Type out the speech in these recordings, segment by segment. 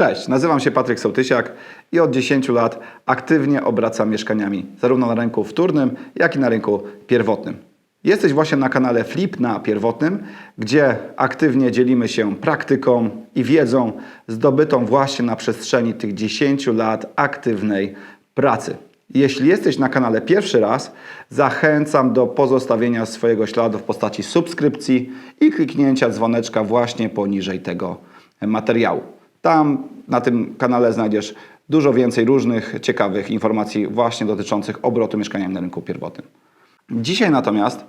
Cześć, nazywam się Patryk Sołtysiak i od 10 lat aktywnie obracam mieszkaniami, zarówno na rynku wtórnym, jak i na rynku pierwotnym. Jesteś właśnie na kanale Flip na pierwotnym, gdzie aktywnie dzielimy się praktyką i wiedzą zdobytą właśnie na przestrzeni tych 10 lat aktywnej pracy. Jeśli jesteś na kanale pierwszy raz, zachęcam do pozostawienia swojego śladu w postaci subskrypcji i kliknięcia dzwoneczka właśnie poniżej tego materiału. Tam na tym kanale znajdziesz dużo więcej różnych ciekawych informacji właśnie dotyczących obrotu mieszkaniami na rynku pierwotnym. Dzisiaj natomiast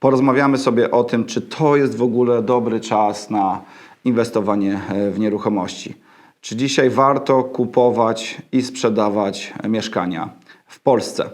porozmawiamy sobie o tym, czy to jest w ogóle dobry czas na inwestowanie e, w nieruchomości. Czy dzisiaj warto kupować i sprzedawać mieszkania w Polsce?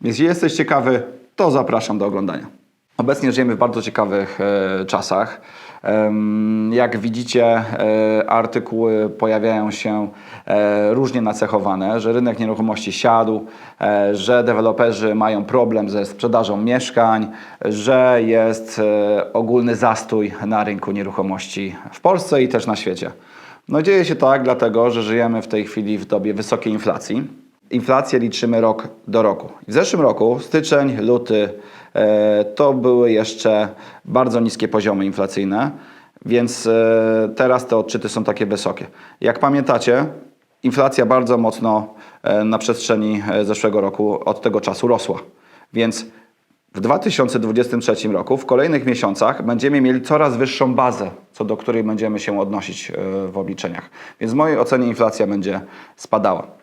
Jeśli jesteś ciekawy, to zapraszam do oglądania. Obecnie żyjemy w bardzo ciekawych e, czasach. Jak widzicie, e, artykuły pojawiają się e, różnie nacechowane, że rynek nieruchomości siadł, e, że deweloperzy mają problem ze sprzedażą mieszkań, że jest ogólny zastój na rynku nieruchomości w Polsce i też na świecie. No dzieje się tak, dlatego że żyjemy w tej chwili w dobie wysokiej inflacji. Inflację liczymy rok do roku. W zeszłym roku, styczeń, luty, e, to były jeszcze bardzo niskie poziomy inflacyjne, więc e, teraz te odczyty są takie wysokie. Jak pamiętacie, inflacja bardzo mocno e, na przestrzeni zeszłego roku od tego czasu rosła. Więc w 2023 roku, w kolejnych miesiącach, będziemy mieli coraz wyższą bazę, co do której będziemy się odnosić w obliczeniach. Więc w mojej ocenie inflacja będzie spadała.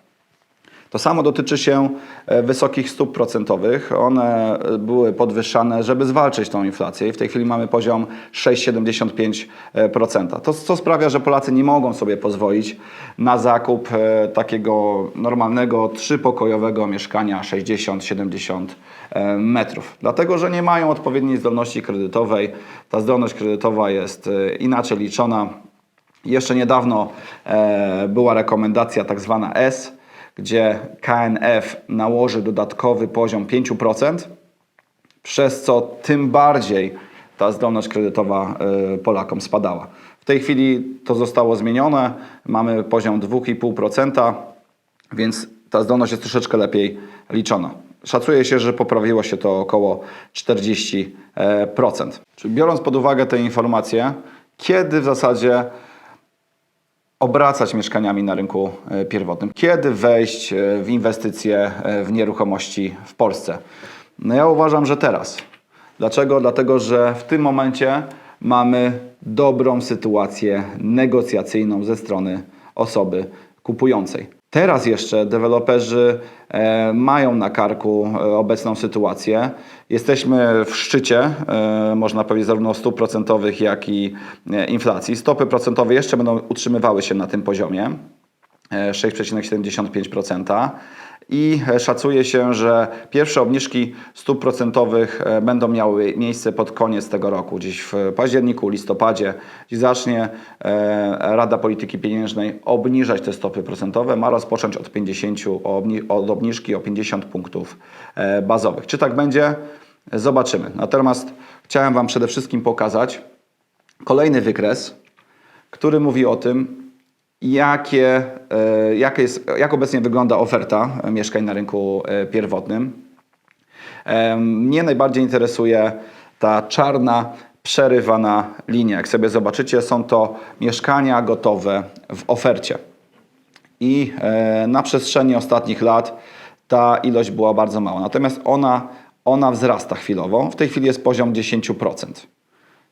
To samo dotyczy się e, wysokich stóp procentowych. One e, były podwyższane, żeby zwalczyć tą inflację i w tej chwili mamy poziom 6,75%. To co sprawia, że Polacy nie mogą sobie pozwolić na zakup e, takiego normalnego trzypokojowego mieszkania 60-70 e, metrów. Dlatego, że nie mają odpowiedniej zdolności kredytowej. Ta zdolność kredytowa jest inaczej liczona. Jeszcze niedawno była rekomendacja tak zwana S, gdzie KNF nałoży dodatkowy poziom 5%, przez co tym bardziej ta zdolność kredytowa y, Polakom spadała. W tej chwili to zostało zmienione, mamy poziom 2,5%, więc ta zdolność jest troszeczkę lepiej liczona. Szacuje się, że poprawiło się to około 40%. Czyli biorąc pod uwagę te informacje, kiedy w zasadzie obracać mieszkaniami na rynku e, pierwotnym? Kiedy wejść e, w inwestycje e, w nieruchomości w Polsce? No ja uważam, że teraz. Dlaczego? Dlatego, że w tym momencie mamy dobrą sytuację negocjacyjną ze strony osoby kupującej. Teraz jeszcze deweloperzy e, mają na karku e, obecną sytuację. Jesteśmy w szczycie, e, można powiedzieć, zarówno stóp procentowych, jak i inflacji. Stopy procentowe jeszcze będą utrzymywały się na tym poziomie. e, 6,75% i e, szacuje się, że pierwsze obniżki stóp procentowych e, będą miały miejsce pod koniec tego roku, gdzieś w październiku, listopadzie, gdzie zacznie e, Rada Polityki Pieniężnej obniżać te stopy procentowe, ma rozpocząć od 50, obni- od obniżki o 50 punktów bazowych. Czy tak będzie? Zobaczymy. Natomiast chciałem Wam przede wszystkim pokazać kolejny wykres, który mówi o tym, jakie, e, jakie jest, jak obecnie wygląda oferta mieszkań na rynku e, pierwotnym. Mnie najbardziej interesuje ta czarna, przerywana linia. Jak sobie zobaczycie, są to mieszkania gotowe w ofercie. I e, na przestrzeni ostatnich lat ta ilość była bardzo mała. Natomiast ona, ona wzrasta chwilowo. W tej chwili jest poziom 10%.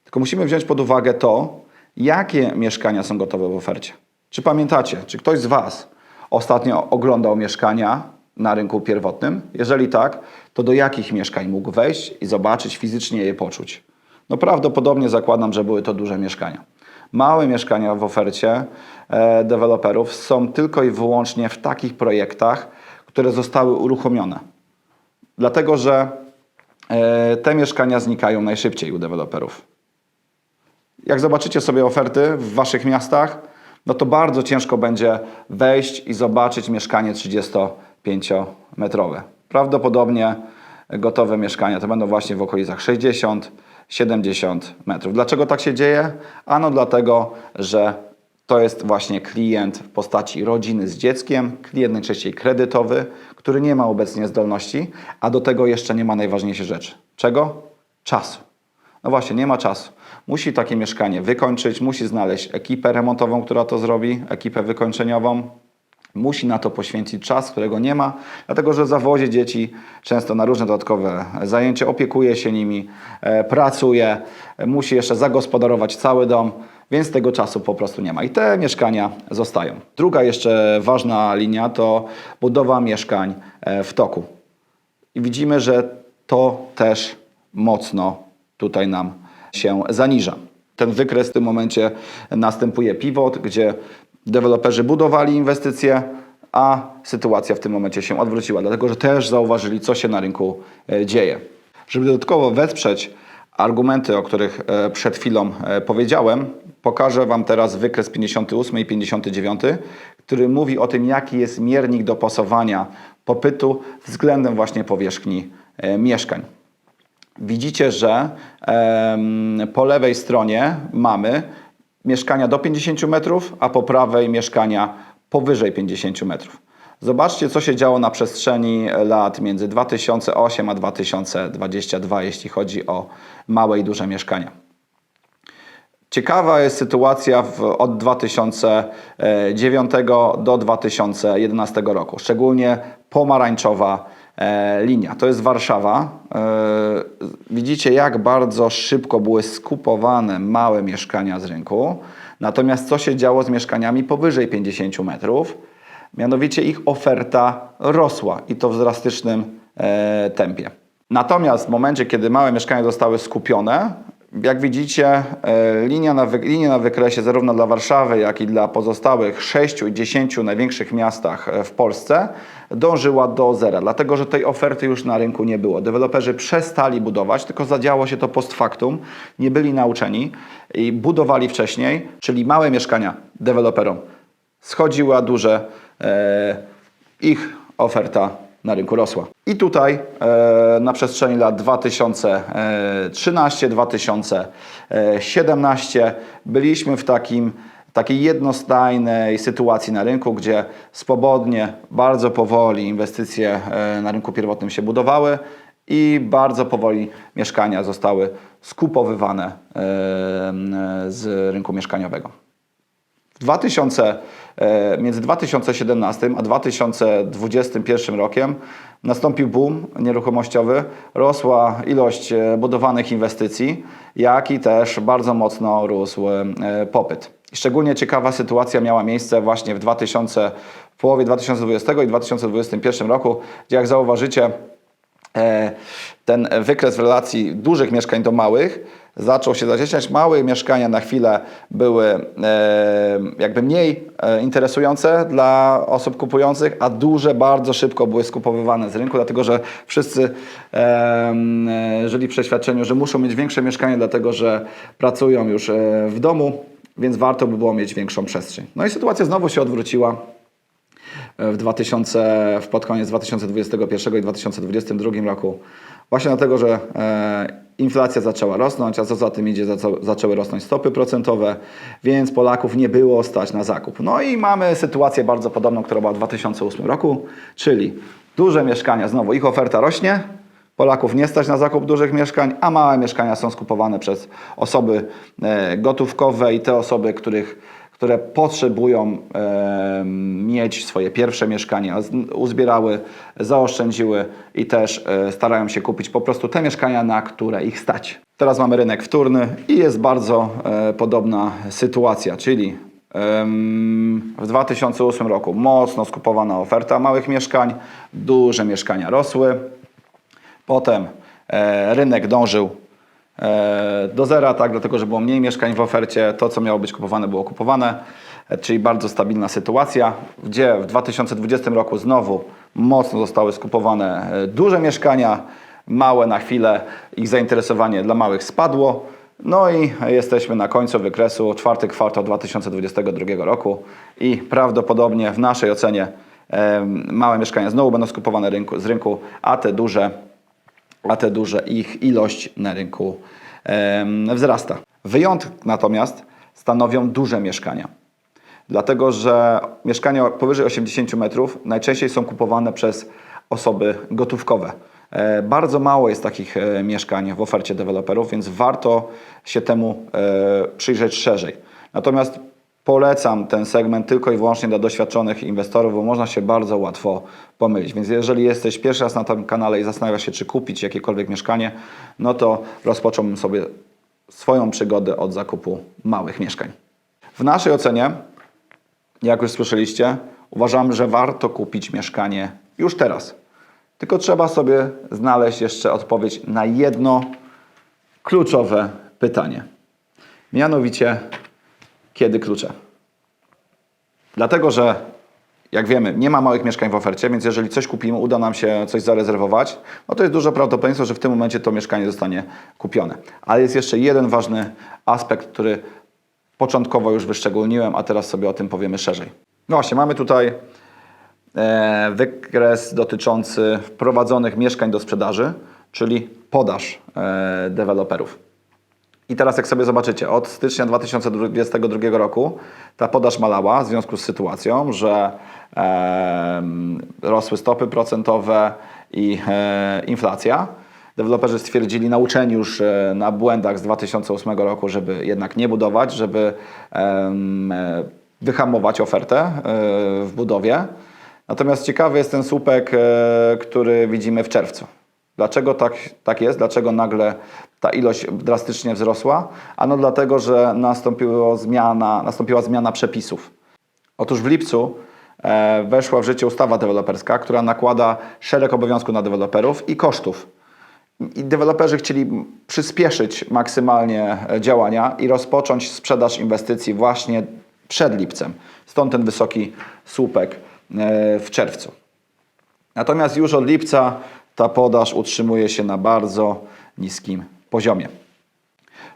Tylko musimy wziąć pod uwagę to, jakie mieszkania są gotowe w ofercie. Czy pamiętacie, czy ktoś z Was ostatnio oglądał mieszkania na rynku pierwotnym? Jeżeli tak, to do jakich mieszkań mógł wejść i zobaczyć, fizycznie je poczuć? No prawdopodobnie zakładam, że były to duże mieszkania. Małe mieszkania w ofercie e, deweloperów są tylko i wyłącznie w takich projektach, które zostały uruchomione. Dlatego, że e, te mieszkania znikają najszybciej u deweloperów. Jak zobaczycie sobie oferty w waszych miastach, no to bardzo ciężko będzie wejść i zobaczyć mieszkanie 35-metrowe. Prawdopodobnie gotowe mieszkania to będą właśnie w okolicach 60 70 metrów. Dlaczego tak się dzieje? Ano dlatego, że to jest właśnie klient w postaci rodziny z dzieckiem, klient najczęściej kredytowy, który nie ma obecnie zdolności, a do tego jeszcze nie ma najważniejszej rzeczy. Czego? Czasu. No właśnie, nie ma czasu. Musi takie mieszkanie wykończyć, musi znaleźć ekipę remontową, która to zrobi, ekipę wykończeniową. Musi na to poświęcić czas, którego nie ma, dlatego że zawozi dzieci często na różne dodatkowe zajęcia, opiekuje się nimi, e, pracuje, e, musi jeszcze zagospodarować cały dom, więc tego czasu po prostu nie ma. I te mieszkania zostają. Druga jeszcze ważna linia to budowa mieszkań e, w toku. I widzimy, że to też mocno tutaj nam się zaniża. Ten wykres w tym momencie następuje pivot, gdzie deweloperzy budowali inwestycje, a sytuacja w tym momencie się odwróciła, dlatego że też zauważyli, co się na rynku e, dzieje. Żeby dodatkowo wesprzeć argumenty, o których e, przed chwilą e, powiedziałem, pokażę Wam teraz wykres 58 i 59, który mówi o tym, jaki jest miernik dopasowania popytu względem właśnie powierzchni mieszkań. Widzicie, że po lewej stronie mamy mieszkania do 50 metrów, a po prawej mieszkania powyżej 50 metrów. Zobaczcie, co się działo na przestrzeni lat między 2008 a 2022, jeśli chodzi o małe i duże mieszkania. Ciekawa jest sytuacja w, od 2009 do 2011 roku, szczególnie pomarańczowa linia. To jest Warszawa. E, widzicie, jak bardzo szybko były skupowane małe mieszkania z rynku. Natomiast co się działo z mieszkaniami powyżej 50 metrów? Mianowicie ich oferta rosła i to w drastycznym e, tempie. Natomiast w momencie, kiedy małe mieszkania zostały skupione, jak widzicie, e, linia na, na wykresie zarówno dla Warszawy, jak i dla pozostałych 6 i 10 największych miastach e, w Polsce dążyła do zera, dlatego że tej oferty już na rynku nie było. Deweloperzy przestali budować, tylko zadziało się to post factum, nie byli nauczeni i budowali wcześniej, czyli małe mieszkania deweloperom schodziły, a duże e, ich oferta na rynku rosła. I tutaj e, na przestrzeni lat 2013-2017 byliśmy w takim, takiej jednostajnej sytuacji na rynku, gdzie swobodnie, bardzo powoli inwestycje e, na rynku pierwotnym się budowały i bardzo powoli mieszkania zostały skupowywane e, z rynku mieszkaniowego. W 2000, e, między 2017 a 2021 rokiem nastąpił boom nieruchomościowy, rosła ilość e, budowanych inwestycji, jak i też bardzo mocno rósł e, popyt. Szczególnie ciekawa sytuacja miała miejsce właśnie w 2000, w połowie 2020 i 2021 roku, gdzie jak zauważycie, ten wykres w relacji dużych mieszkań do małych zaczął się zacieśniać. Małe mieszkania na chwilę były e, jakby mniej e, interesujące dla osób kupujących, a duże bardzo szybko były skupowywane z rynku, dlatego że wszyscy e, żyli w przeświadczeniu, że muszą mieć większe mieszkanie, dlatego że pracują już w domu, więc warto by było mieć większą przestrzeń. No i sytuacja znowu się odwróciła w 2000, w pod koniec 2021 i 2022 roku. Właśnie dlatego, że e, inflacja zaczęła rosnąć, a co za tym idzie, zaczęły rosnąć stopy procentowe, więc Polaków nie było stać na zakup. No i mamy sytuację bardzo podobną, która była w 2008 roku, czyli duże mieszkania, znowu ich oferta rośnie, Polaków nie stać na zakup dużych mieszkań, a małe mieszkania są skupowane przez osoby e, gotówkowe i te osoby, których które potrzebują e, mieć swoje pierwsze mieszkanie, uzbierały, zaoszczędziły i też e, starają się kupić po prostu te mieszkania, na które ich stać. Teraz mamy rynek wtórny i jest bardzo e, podobna sytuacja, czyli w 2008 roku mocno skupowana oferta małych mieszkań, duże mieszkania rosły, Potem e, rynek dążył do zera, tak, dlatego że było mniej mieszkań w ofercie. To, co miało być kupowane, było kupowane, e, czyli bardzo stabilna sytuacja, gdzie w 2020 roku znowu mocno zostały skupowane e, duże mieszkania, małe na chwilę, ich zainteresowanie dla małych spadło. No i jesteśmy na końcu wykresu, czwarty kwartał 2022 roku i prawdopodobnie w naszej ocenie małe mieszkania znowu będą skupowane rynku, z rynku, a te duże a te duże ich ilość na rynku wzrasta. Wyjątek natomiast stanowią duże mieszkania. dlatego że mieszkania powyżej 80 metrów najczęściej są kupowane przez osoby gotówkowe. E, Bardzo mało jest takich e, mieszkań w ofercie deweloperów, więc warto się temu e, przyjrzeć szerzej. Natomiast polecam ten segment tylko i wyłącznie dla doświadczonych inwestorów, bo można się bardzo łatwo pomylić. Więc jeżeli jesteś pierwszy raz na tym kanale i zastanawiasz się, czy kupić jakiekolwiek mieszkanie, no to rozpocząłbym sobie swoją przygodę od zakupu małych mieszkań. W naszej ocenie, jak już słyszeliście, uważamy, że warto kupić mieszkanie już teraz. Tylko trzeba sobie znaleźć jeszcze odpowiedź na jedno kluczowe pytanie. Mianowicie, kiedy klucze? Dlatego, że jak wiemy, nie ma małych mieszkań w ofercie, więc jeżeli coś kupimy, uda nam się coś zarezerwować, no to jest duże prawdopodobieństwo, że w tym momencie to mieszkanie zostanie kupione. Ale jest jeszcze jeden ważny aspekt, który początkowo już wyszczególniłem, a teraz sobie o tym powiemy szerzej. No właśnie, mamy tutaj e, wykres dotyczący wprowadzonych mieszkań do sprzedaży, czyli podaż e, deweloperów. I teraz jak sobie zobaczycie, od stycznia 2022 roku ta podaż malała w związku z sytuacją, że em, rosły stopy procentowe i e, inflacja. Deweloperzy stwierdzili, nauczeni już e, na błędach z 2008 roku, żeby jednak nie budować, żeby e, wyhamować ofertę e, w budowie. Natomiast ciekawy jest ten słupek, e, który widzimy w czerwcu. Dlaczego tak, tak jest? Dlaczego nagle ta ilość drastycznie wzrosła? Ano dlatego, że nastąpiło zmiana, nastąpiła zmiana przepisów. Otóż w lipcu e, weszła w życie ustawa deweloperska, która nakłada szereg obowiązków na deweloperów i kosztów. I deweloperzy chcieli przyspieszyć maksymalnie e, działania i rozpocząć sprzedaż inwestycji właśnie przed lipcem. Stąd ten wysoki słupek e, w czerwcu. Natomiast już od lipca ta podaż utrzymuje się na bardzo niskim poziomie.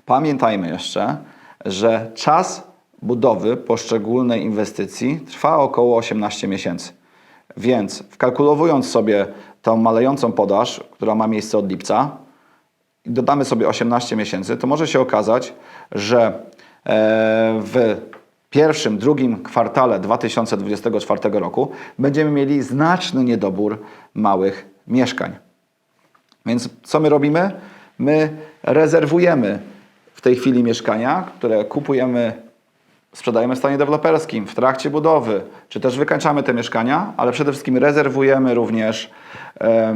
Pamiętajmy jeszcze, że czas budowy poszczególnej inwestycji trwa około 18 miesięcy. Więc wkalkulowując sobie tą malejącą podaż, która ma miejsce od lipca, dodamy sobie 18 miesięcy, to może się okazać, że e, w pierwszym, drugim kwartale 2024 roku będziemy mieli znaczny niedobór małych mieszkań. Więc co my robimy? My rezerwujemy w tej chwili mieszkania, które kupujemy, sprzedajemy w stanie deweloperskim, w trakcie budowy, czy też wykańczamy te mieszkania, ale przede wszystkim rezerwujemy również e,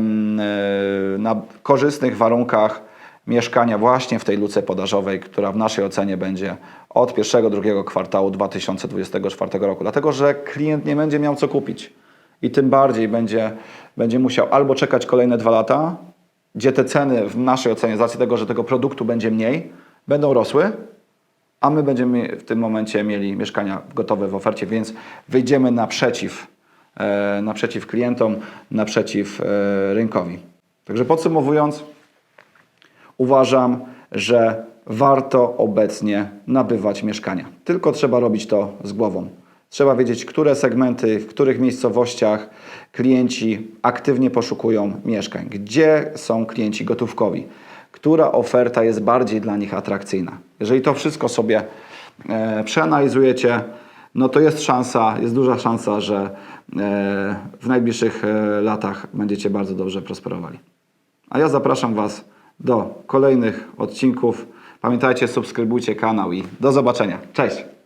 na korzystnych warunkach mieszkania właśnie w tej luce podażowej, która w naszej ocenie będzie od pierwszego, drugiego kwartału 2024 roku. Dlatego, że klient nie będzie miał co kupić i tym bardziej będzie, będzie musiał albo czekać kolejne dwa lata, gdzie te ceny w naszej ocenie, z racji tego, że tego produktu będzie mniej, będą rosły, a my będziemy w tym momencie mieli mieszkania gotowe w ofercie, więc wyjdziemy naprzeciw, e, naprzeciw klientom, naprzeciw e, rynkowi. Także podsumowując, uważam, że warto obecnie nabywać mieszkania. Tylko trzeba robić to z głową. Trzeba wiedzieć, które segmenty, w których miejscowościach klienci aktywnie poszukują mieszkań, gdzie są klienci gotówkowi, która oferta jest bardziej dla nich atrakcyjna. Jeżeli to wszystko sobie e, przeanalizujecie, no to jest szansa, jest duża szansa, że e, w najbliższych e, latach będziecie bardzo dobrze prosperowali. A ja zapraszam Was do kolejnych odcinków. Pamiętajcie, subskrybujcie kanał i do zobaczenia. Cześć!